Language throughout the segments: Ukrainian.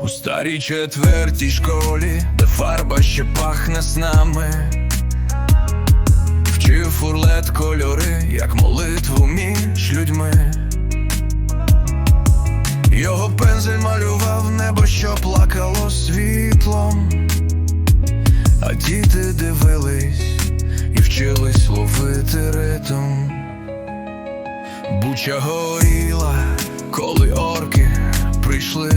У старій четвертій школі, де фарба ще пахне снами, вчив фурлет кольори, як молитву між людьми. Його пензель малював небо, що плакало світлом, а діти дивились і вчились ловити ритм. Буча горіла, коли орки прийшли.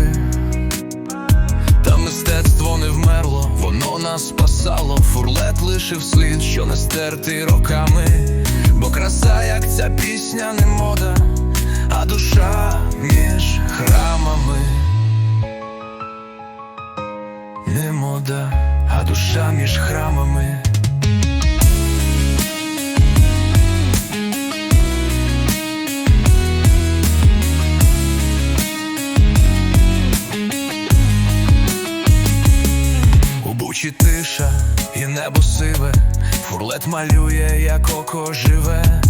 Та мистецтво не вмерло, воно нас спасало. Фурлет лишив слід, що не стертий роками. Бо краса, як ця пісня, не мода, а душа між храмами. Не мода, а душа між храмами. У бучі тиша і небо сиве, фурлет малює, як око живе,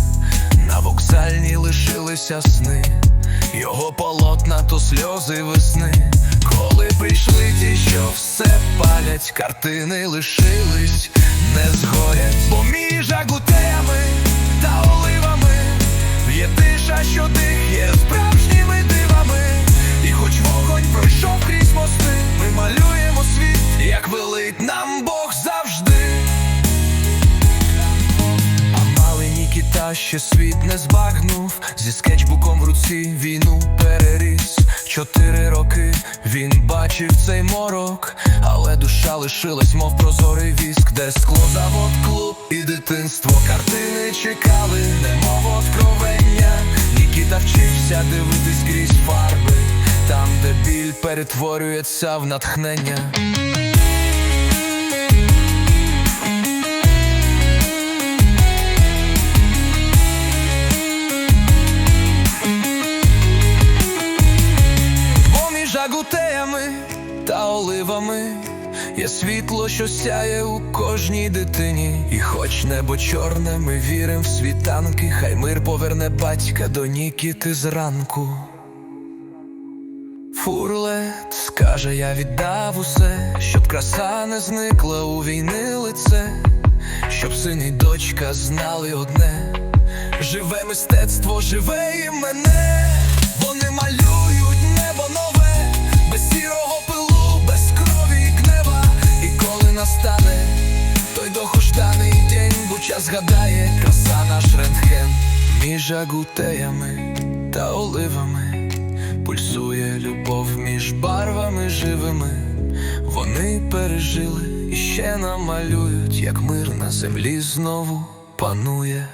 на вокзальній лишилися сни, його полотна то сльози весни. Коли прийшли ті, що все палять, картини лишились, не згорять, бо між агутеями та Ще світ не збагнув, зі скетчбуком в руці війну переріс. Чотири роки він бачив цей морок, але душа лишилась, мов прозорий віск, де склозавод, клуб і дитинство. Картини чекали, немов откровення. Нікіта вчився дивитись крізь фарби, там, де біль перетворюється в натхнення. Та є світло, що сяє у кожній дитині. І хоч небо чорне, ми віримо в світанки, хай мир поверне батька до Нікіти зранку. Фурлет скаже, я віддав усе, щоб краса не зникла у війни лице, щоб син і дочка знали одне, живе мистецтво, живе і мене, буча згадає краса наш рентген між агутеями та оливами. Пульсує любов між барвами живими, вони пережили і ще намалюють, як мир на землі знову панує.